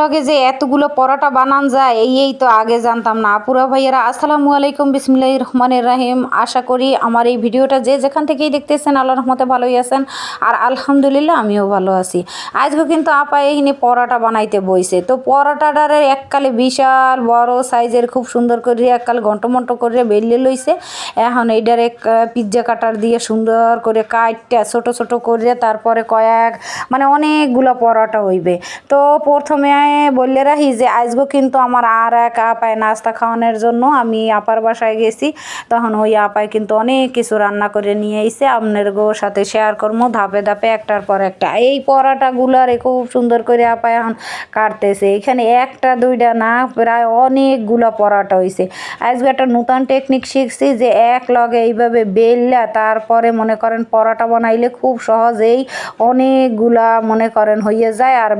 লগে যে এতগুলো পরোটা বানান যায়, এই এই তো আগে জানতাম না। আপুরা ভাইয়েরা, আসসালামু আলাইকুম বিসমিল্লাহ রহমানের রাহিম। আশা করি আমার এই ভিডিওটা যে যেখান থেকেই দেখতেছেন আল্লাহ রহমতে ভালোই আছেন। আর আলহামদুলিল্লাহ, আমিও ভালো আছি। আজকে কিন্তু আপা এইখানে পরোটা বানাইতে বইছে। তো পরোটাটারে এককালে বিশাল বড় সাইজের, খুব সুন্দর করে এককাল ঘন্ট মন্ট করে বেলিয়ে লইছে। এখন এইটারে পিৎজা কাটার দিয়ে সুন্দর করে কাটটা ছোট ছোট করে তারপরে কয়েক মানে অনেকগুলো পরোটা হইবে। তো প্রথমে বললে রাখি যে আজগো কিন্তু আমার আর এক আপায় নাস্তা খাওয়ানোর জন্য আমি আপার বাসায় গেছি। তখন ওই আপায় কিন্তু অনেক কিছু রান্না করে নিয়ে এসে আপনার গো সাথে শেয়ার করব ধাপে ধাপে, একটার পর একটা। এই পরাটাগুলারে খুব সুন্দর করে আপায় এখন কাটতেছে। এখানে একটা, দুইটা, না, প্রায় অনেকগুলো পরাটা হয়েছে আজকে একটা নতুন টেকনিক শিখছি যে এক লগে এইভাবে বেললা, তারপরে মনে করেন পরাটা বানাইলে খুব সহজেই অনেকগুলা মনে করেন হয়ে যায়। আর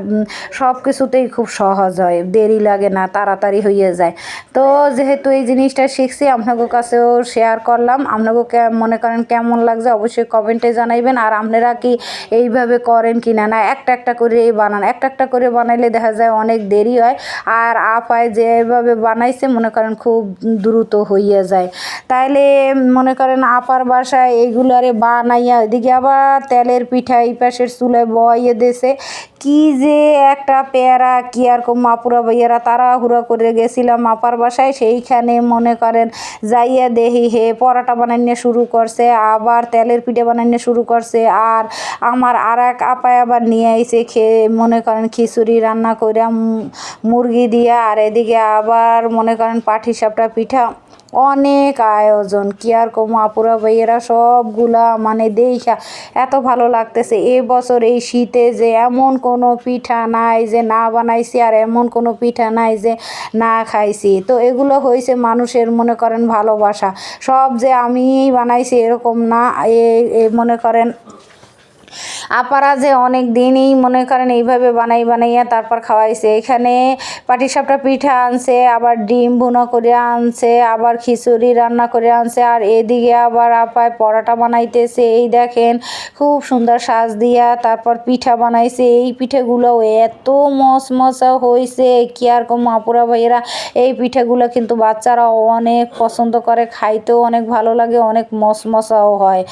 সব কিছুতেই খুব সহজ হয়, দেরি লাগে না, তাড়াতাড়ি হয়ে যায়। তো যেহেতু এই জিনিসটা শিখছি, আপনাদের কাছেও শেয়ার করলাম। আপনাকে মনে করেন কেমন লাগছে, অবশ্যই কমেন্টে জানাইবেন। আর আপনারা কি এইভাবে করেন কি না না একটা একটা করে বানান। একটা একটা করে বানাইলে দেখা যায় অনেক দেরি হয়। আর আপায় যেভাবে বানাইছে, মনে করেন খুব দ্রুত হইয়া যায়। তাইলে মনে করেন আপার বাসায় এইগুলো আরে বানাইয়া, এদিকে আবার তেলের পিঠা এই পাশের চুলায় বইয়ে দেছে। কি যে একটা পেয়ারা, কি আর মাপুরা ভাইয়ারা তাড়াহুড়া করে গেছিলাম মাপার বাসায়, সেইখানে মনে করেন যাইয়া দেহি হে পরোটা বানাইনে শুরু করছে, আবার তেলের পিঠে বানাইনে শুরু করছে, আর আমার আর এক আপায় আবার নিয়ে আইসে খেয়ে মনে করেন খিচুড়ি রান্না করে মুরগি দিয়া, আর এদিকে আবার মনে করেন পাটি সাপটা পিঠা অনেক আয়োজন। কি আর কমু, আপুরা, ভাইয়েরা সবগুলা মানে দেখা এত ভালো লাগতেছে। এ বছর এই শীতে যে এমন কোনো পিঠা নাই যে না বানাইছি আর এমন কোনো পিঠা নাই যে না খাইছি। তো এগুলো হয়েছে মানুষের, মনে করেন, ভালোবাসা। সব যে আমিই বানাইছি এরকম না। এ এ মনে করেন, আপারা যে অনেক দিনই মনে করেন এইভাবে বানাই, বানাইয়া তারপর খাওয়াইছে। এখানে পাটিসাপটা পিঠা আনছে, আবার ডিম ভুনা করে আনছে, আবার খিচুড়ি রান্না করে আনছে, আর এদিকে আবার আপায় পরোটা বানাইতেছে। এই দেখেন, খুব সুন্দর সাজ দিয়া তারপর পিঠা বানাইছে। এই পিঠেগুলো এত মশমশা হয়েছে কি আর কম আপুরা ভাইয়েরা। এই পিঠেগুলো কিন্তু বাচ্চারা অনেক পছন্দ করে, খাইতেও অনেক ভালো লাগে, অনেক মশমশাও হয়।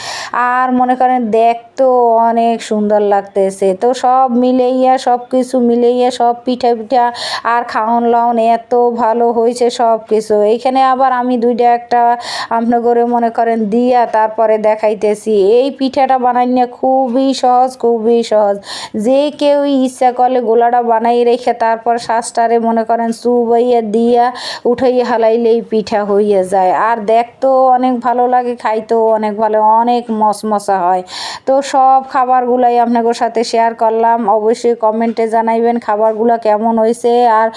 আর মনে করেন দেখতেও অনেক সুন্দর লাগতেছে। তো সব মিলেইয়া সব কিছু মিলেইয়া, সব পিঠা পিঠা আর খাওন লাওন এত ভালো হয়েছে সব কিছু এইখানে আবার আমি দুইটা একটা আপনাদের মনে করেন দিয়া তারপরে দেখাইতেছি। এই পিঠাটা বানাইনে খুবই সহজ খুবই সহজ। যে কেউ ইচ্ছা করলে গোলাটা বানাই রেখে তারপর শ্বাসটারে মনে করেন চুবাইয়া দিয়া উঠাইয়া হালাইলেই পিঠা হইয়া যায়। আর দেখতেও অনেক ভালো লাগে, খাইতেও অনেক ভালো, অনেক মশমশা হয়। তো সব খাবারগুলাই আপনাদের সাথে শেয়ার করলাম। অবশ্যই কমেন্টে জানাইবেন খাবারগুলো কেমন হয়েছে আর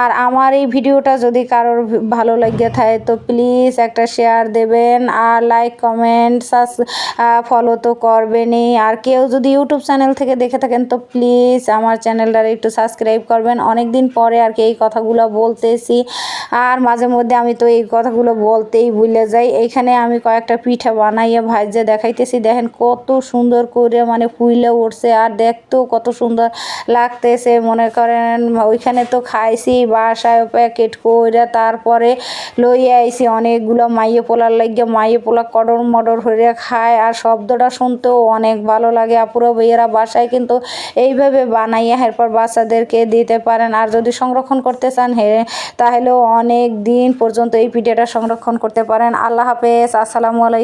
আর আমার এই ভিডিওটা যদি কারোর ভালো লাগে থাকে, তো প্লিজ একটা শেয়ার দেবেন। আর লাইক কমেন্ট সাস ফলো তো করবেনই। আর কেউ যদি ইউটিউব চ্যানেল থেকে দেখে থাকেন, তো প্লিজ আমার চ্যানেলটার একটু সাবস্ক্রাইব করবেন। অনেক দিন পরে আর কি এই কথাগুলো বলতেছি। আর মাঝে মধ্যে আমি তো এই কথাগুলো বলতেই ভুলে যাই। এইখানে আমি কয়েকটা পিঠা বানাইয়া ভাজে দেখাইতেছি, দেখেন কত সুন্দর করে মানে ফুইলে উঠছে আর দেখতেও কত সুন্দর লাগতেছে। মনে করেন ওইখানে তো খাইছি, বাসায় প্যাকেট করে তারপরে লইয়া আইছি, অনেকগুলো মাইয়ে পোলার লাগিয়ে মাইয়ে পোলা কডর মডর হয়ে খায় আর শব্দটা শুনতেও অনেক ভালো লাগে। আপুরো ভাইয়েরা বাসায় কিন্তু এইভাবে বানাইয়া এরপর বাচ্চাদেরকে দিতে পারেন আর যদি সংরক্ষণ করতে চান, হে, তাহলেও অনেক দিন পর্যন্ত এই পিঠাটা সংরক্ষণ করতে পারেন। আল্লাহ হাফেজ, আসসালামু আলাইকুম।